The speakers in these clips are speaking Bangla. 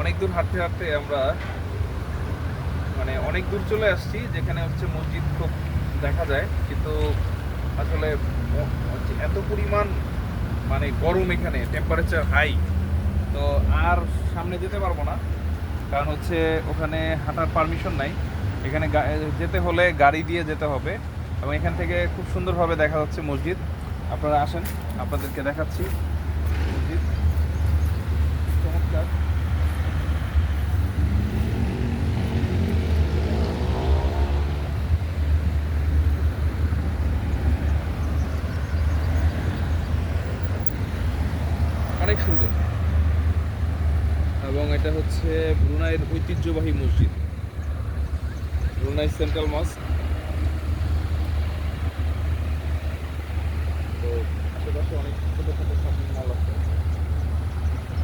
অনেক দূর হাঁটতে হাঁটতে আমরা মানে অনেক দূর চলে আসছি, যেখানে হচ্ছে মসজিদ খুব দেখা যায়। কিন্তু আসলে হচ্ছে এত পরিমাণ মানে গরম এখানে টেম্পারেচার হাই তো আর সামনে যেতে পারব না। কারণ হচ্ছে ওখানে হাঁটার পারমিশন নাই। এখানে যেতে হলে গাড়ি দিয়ে যেতে হবে। এবং এখান থেকে খুব সুন্দরভাবে দেখা যাচ্ছে মসজিদ। আপনারা আসেন, আপনাদেরকে দেখাচ্ছি মসজিদ চমৎকার অনেক সুন্দর। এবং এটা হচ্ছে ব্রুনাইয়ের ঐতিহ্যবাহী মসজিদ। Brunei central mosque. তো আশেপাশে অনেক ছোটো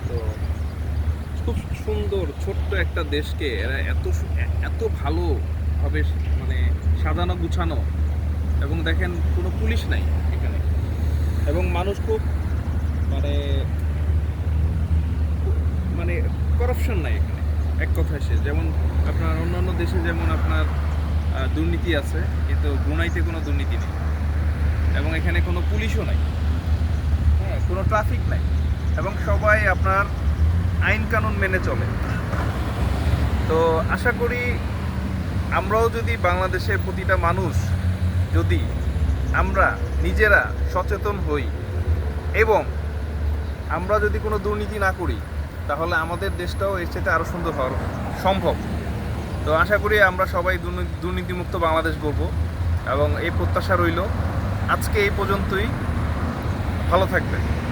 তো খুব সুন্দর, ছোট্ট একটা দেশকে এরা এত এত ভালোভাবে মানে সাজানো, গুছানো। এবং দেখেন কোনো পুলিশ নাই এখানে। এবং মানুষ খুব মানে করাপশন নাই এখানে। এক কথায় সে। যেমন আপনার অন্যান্য দেশে যেমন আপনার দুর্নীতি আছে, কিন্তু ব্রুনাইতে কোনো দুর্নীতি নেই। এবং এখানে কোনো পুলিশও নাই। হ্যাঁ কোনো ট্রাফিক নাই। এবং সবাই আপনার আইন কানুন মেনে চলে। তো আশা করি আমরাও যদি বাংলাদেশের প্রতিটা মানুষ যদি আমরা নিজেরা সচেতন হই এবং আমরা যদি কোনো দুর্নীতি না করি তাহলে আমাদের দেশটাও এর চাইতে আরও সুন্দর হওয়ার সম্ভব। তো আশা করি আমরা সবাই দুর্নী- দুর্নীতিমুক্ত বাংলাদেশ গড়ব এবং এই প্রত্যাশা রইল। আজকে এই পর্যন্তই। ভালো থাকবেন।